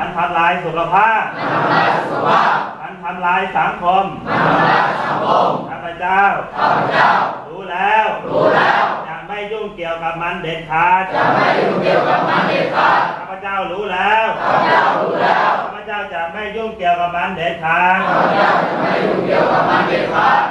มันทำลายสุขภาพ มันทำลายสังคมข้าพเจ้า รู้แล้ว จะไม่ยุ่งเกี่ยวกับมันเด็ดขาดข้าพเจ้ารู้แล้วข้าพเจ้าจะไม่ยุ่งเกี่ยวกับมันเด็ดขาด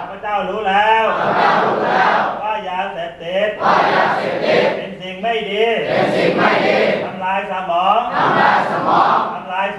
ข้าพเจ้ารู้แล้วว่ายาเสพติดเป็นสิ่งไม่ดีทำลายสมอง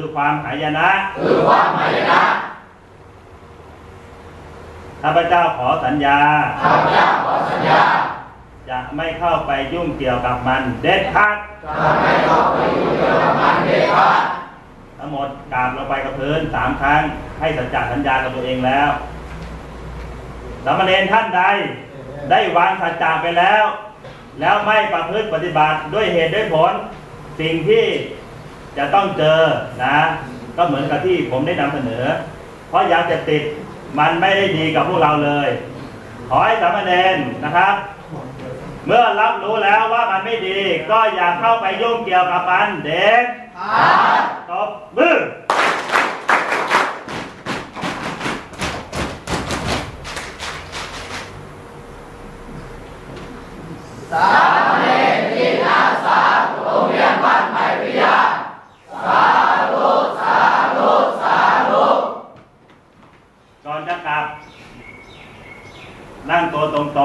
อความหายนะข้าพเจ้าขอสัญญาจะไม่เข้าไปยุ่งเกี่ยวกับมันเด็ดขาดทั้งหมดกราบลงไปกับพื้นสามครั้ง ให้สัจจะสัญญากับตัวเองแล้วสามเณรท่านใดได้วางสัจจะไปแล้ว แล้วไม่ประพฤติปฏิบัติด้วยเหตุด้วยผล สิ่งที่ จะต้องเจอนะ ก็เหมือนกับที่ผมได้นำเสนอ เพราะยาเสพติดมันไม่ได้ดีกับพวกเราเลย ขอให้สามเณรนะครับ เมื่อรับรู้แล้วว่ามันไม่ดี ก็อย่าเข้าไปยุ่งเกี่ยวกับมันเด็กตบมือก่อ นจะกลับ นั่งตัวตรงๆ